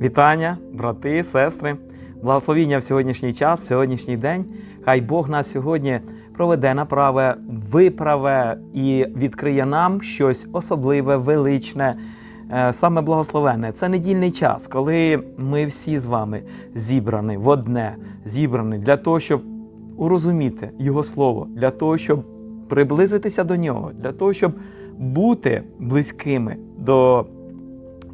Вітання, брати, сестри, благословіння в сьогоднішній час, в сьогоднішній день. Хай Бог нас сьогодні проведе на праве, виправе і відкриє нам щось особливе, величне, е, саме благословенне. Це недільний час, коли ми всі з вами зібрані в одне, зібрані для того, щоб урозуміти Його Слово, для того, щоб приблизитися до нього, для того, щоб бути близькими до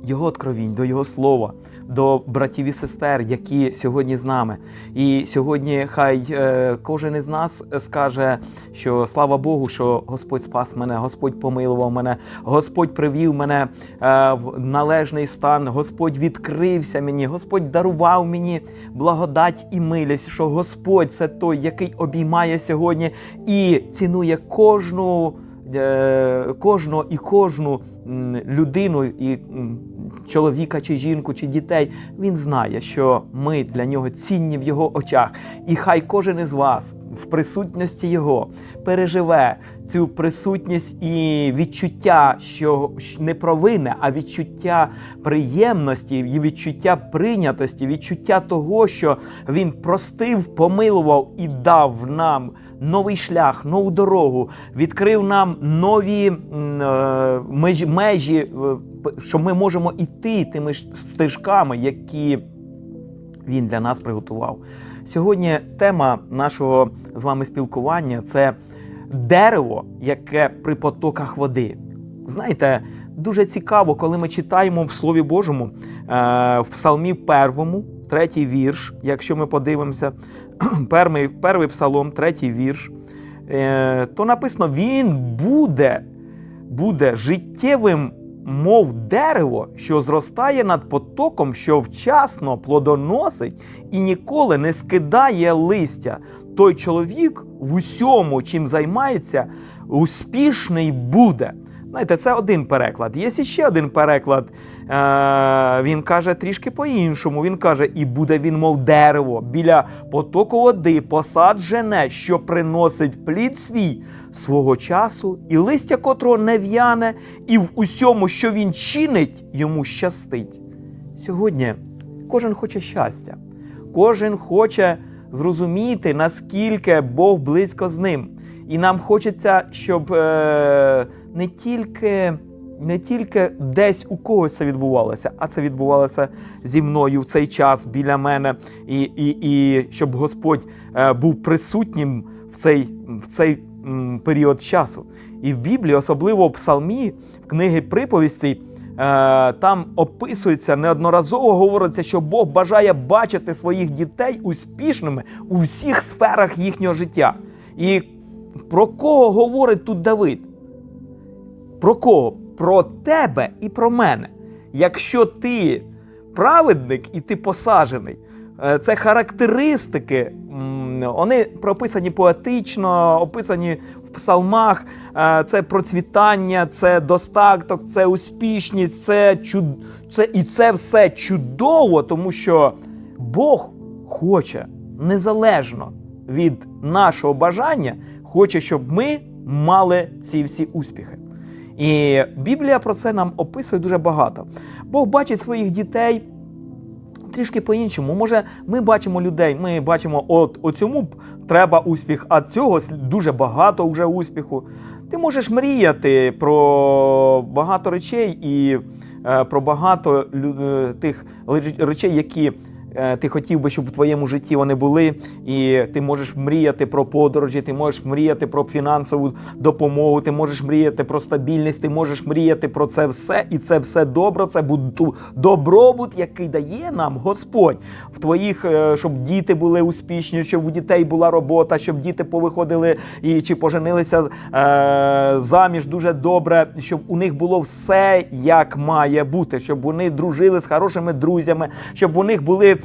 його откровінь, до Його слова, до братів і сестер, які сьогодні з нами. І сьогодні хай е, кожен із нас скаже, що слава Богу, що Господь спас мене, Господь помилував мене, Господь привів мене е, в належний стан, Господь відкрився мені, Господь дарував мені благодать і милість, що Господь це той, який обіймає сьогодні і цінує кожну. е, Кожного і кожну людину, і чоловіка чи жінку, чи дітей, він знає, що ми для нього цінні в його очах. І хай кожен із вас в присутності його переживе цю присутність і відчуття, що не провини, а відчуття приємності, і відчуття прийнятості, відчуття того, що він простив, помилував і дав нам новий шлях, нову дорогу, відкрив нам нові е, межі, е, що ми можемо іти тими стежками, які він для нас приготував. Сьогодні тема нашого з вами спілкування це дерево, яке при потоках води. Знаєте, дуже цікаво, коли ми читаємо в Слові Божому е, в Псалмі першому, третій вірш, якщо ми подивимося, перший, перший псалом, третій вірш, е, то написано: Він буде, буде життєвим, мов дерево, що зростає над потоком, що вчасно плодоносить і ніколи не скидає листя. Той чоловік в усьому, чим займається, успішний буде. Знаєте, це один переклад. Є ще один переклад. Е, він каже трішки по-іншому. Він каже: і буде він, мов дерево, біля потоку води, посаджене, що приносить плід свій свого часу, і листя котрого не в'яне, і в усьому, що він чинить, йому щастить. Сьогодні кожен хоче щастя, кожен хоче зрозуміти, наскільки Бог близько з ним. І нам хочеться, щоб е, не тільки. Не тільки десь у когось це відбувалося, а це відбувалося зі мною в цей час біля мене, і, і, і щоб Господь е, був присутнім в цей, в цей м, період часу. І в Біблії, особливо в Псалмі, в книги приповістей, там описується неодноразово говориться, що Бог бажає бачити своїх дітей успішними у всіх сферах їхнього життя. І про кого говорить тут Давид? Про кого? Про тебе і про мене. Якщо ти праведник і ти посаджений, е, це характеристики, вони прописані поетично, описані в псалмах. Е, Це процвітання, це достаток, це успішність, це чуд... це і це все чудово, тому що Бог хоче незалежно від нашого бажання, хоче, щоб ми мали ці всі успіхи. І Біблія про це нам описує дуже багато. Бог бачить своїх дітей трішки по-іншому. Може, ми бачимо людей, ми бачимо, от оцьому цьому треба успіх, а цього дуже багато вже успіху. Ти можеш мріяти про багато речей і е, про багато е, тих речей, які. Е, Ти хотів би, щоб в твоєму житті вони були, і ти можеш мріяти про подорожі, ти можеш мріяти про фінансову допомогу, ти можеш мріяти про стабільність, ти можеш мріяти про це все, і це все добре. Це буде добробут, який дає нам Господь в твоїх, е, щоб діти були успішні, щоб у дітей була робота, щоб діти повиходили і чи поженилися е, заміж дуже добре, щоб у них було все як має бути, щоб вони дружили з хорошими друзями, щоб у них були,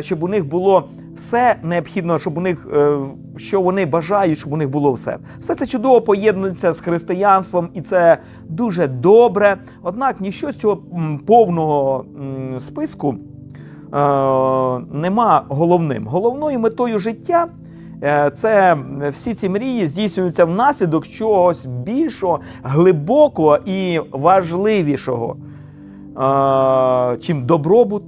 щоб у них було все необхідно, щоб у них е, що вони бажають, щоб у них було все. Все це чудово поєднується з християнством, і це дуже добре. Однак ніщо з цього повного списку е, нема головним. Головною метою життя. е, Це всі ці мрії здійснюються внаслідок чогось більшого, глибокого і важливішого, е, чим добробут,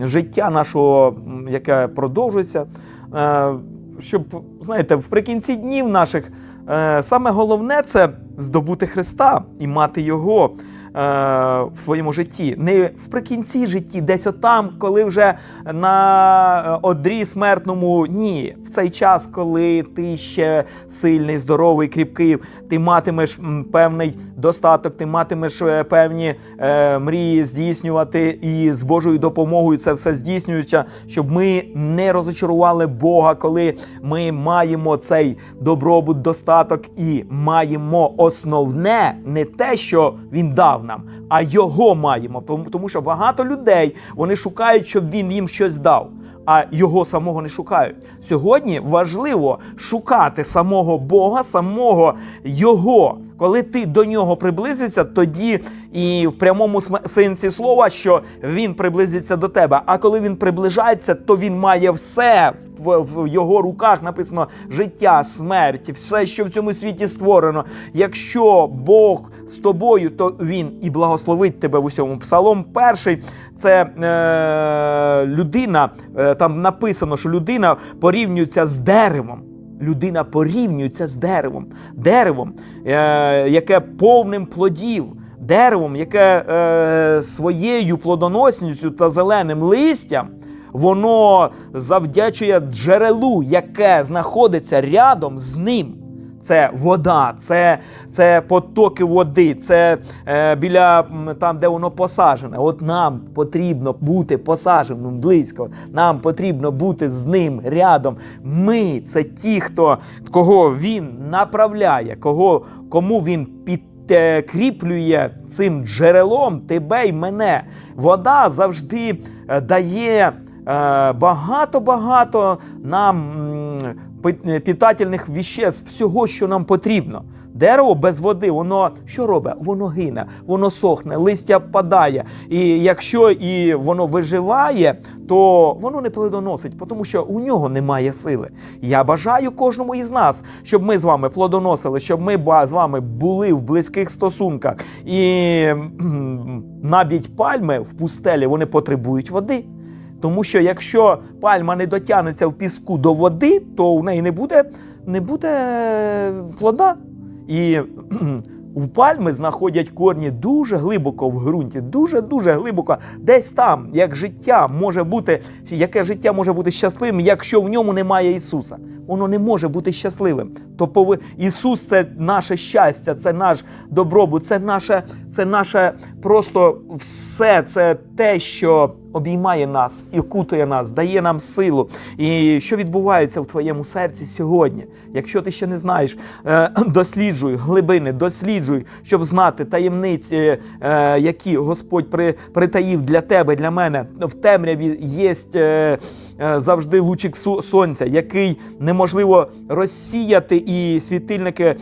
життя нашого, яке продовжується, е, щоб, знаєте, вприкінці днів наших е, саме головне це здобути Христа і мати Його в своєму житті. Не вприкінці житті, десь отам, коли вже на е, одрі смертному. Ні, в цей час, коли ти ще сильний, здоровий, кріпкий, ти матимеш певний достаток, ти матимеш е, певні е, мрії здійснювати, і з Божою допомогою це все здійснюється, щоб ми не розочарували Бога, коли ми маємо цей добробут, достаток і маємо основне не те, що він дав нам, а його маємо. Тому, що багато людей вони шукають, щоб він їм щось дав. А його самого не шукають. Сьогодні важливо шукати самого Бога, самого Його. Коли ти до нього приблизишся, тоді і в прямому сенсі слова, що він приблизиться до тебе. А коли він приближається, то він має все в, в його руках. Написано життя, смерть, все, що в цьому світі створено. Якщо Бог з тобою, то він і благословить тебе в усьому. Псалом перший це е, людина. е, Там написано, що людина порівнюється з деревом. Людина порівнюється з деревом, деревом, е, яке повним плодів, деревом, яке е, своєю плодоносністю та зеленим листям, воно завдячує джерелу, яке знаходиться рядом з ним. Це вода, це, це потоки води, це е, біля там, де воно посаджене. От нам потрібно бути посадженим близько. Нам потрібно бути з ним рядом. Ми це ті, хто кого він направляє, кого кому він підкріплює цим джерелом тебе й мене. Вода завжди е, дає багато-багато нам. питательних віществ, всього, що нам потрібно. Дерево без води, воно що робить? Воно гине, воно сохне, листя падає. І якщо і воно виживає, то воно не плодоносить, тому що у нього немає сили. Я бажаю кожному із нас, щоб ми з вами плодоносили, щоб ми з вами були в близьких стосунках. І навіть пальми в пустелі вони потребують води. Тому що якщо пальма не дотягнеться в піску до води, то в неї не буде, не буде плода. І у пальми знаходять корні дуже глибоко в ґрунті, дуже-дуже глибоко. Десь там, як життя може бути, яке життя може бути щасливим, якщо в ньому немає Ісуса. Воно не може бути щасливим. То пови... Ісус це наше щастя, це наш добробут, це наше, це наше просто все, це те, що обіймає нас і окутує нас, дає нам силу. І що відбувається в твоєму серці сьогодні? Якщо ти ще не знаєш, е, досліджуй глибини, досліджуй, щоб знати таємниці, е, які Господь при, притаїв для тебе, для мене. В темряві є е, завжди лучик сонця, який неможливо розсіяти, і світильники,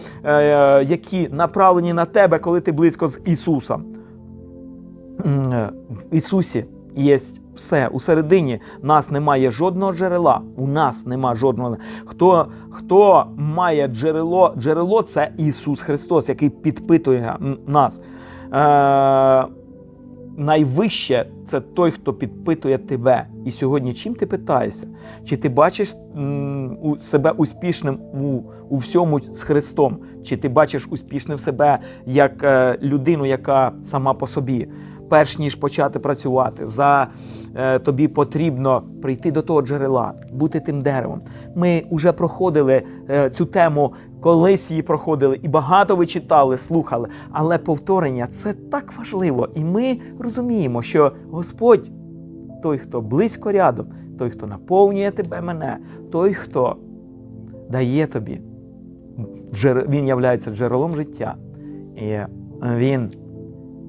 які направлені на тебе, коли ти близько з Ісусом. В Ісусі є все. Усередині нас немає жодного джерела. У нас нема жодного. Хто, хто має джерело, джерело це Ісус Христос, який підпитує нас. Е, найвище це той, хто підпитує тебе. І сьогодні чим ти питаєшся? Чи ти бачиш у себе успішним у, у всьому з Христом? Чи ти бачиш успішним себе як е, людину, яка сама по собі? Перш ніж почати працювати, за е, тобі потрібно прийти до того джерела, бути тим деревом. Ми вже проходили е, цю тему, колись її проходили, і багато ви читали, слухали. Але повторення це так важливо. І ми розуміємо, що Господь, той, хто близько рядом, той, хто наповнює тебе мене, той, хто дає тобі, він являється джерелом життя. І е, він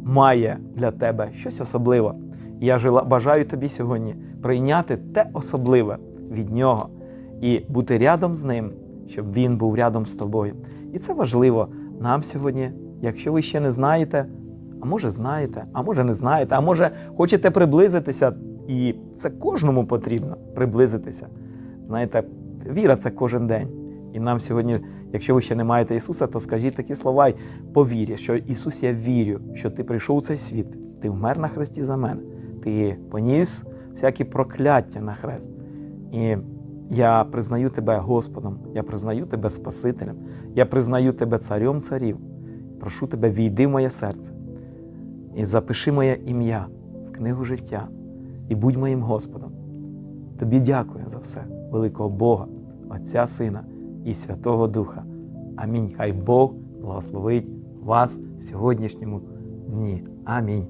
має для тебе щось особливе. Я жела- бажаю тобі сьогодні прийняти те особливе від нього і бути рядом з ним, щоб він був рядом з тобою. І це важливо нам сьогодні, якщо ви ще не знаєте, а може знаєте, а може не знаєте, а може хочете приблизитися, і це кожному потрібно приблизитися. Знаєте, віра це кожен день. І нам сьогодні, якщо ви ще не маєте Ісуса, то скажіть такі слова й повірю, що Ісус, я вірю, що Ти прийшов у цей світ, Ти вмер на хресті за мене, Ти поніс всякі прокляття на хрест. І я признаю тебе Господом, я признаю тебе Спасителем, я признаю тебе царем царів. Прошу тебе, війди в моє серце і запиши моє ім'я в книгу життя і будь моїм Господом. Тобі дякую за все, великого Бога, Отця Сина і Святого Духа. Амінь. Хай Бог благословить вас в сьогоднішньому дні. Амінь.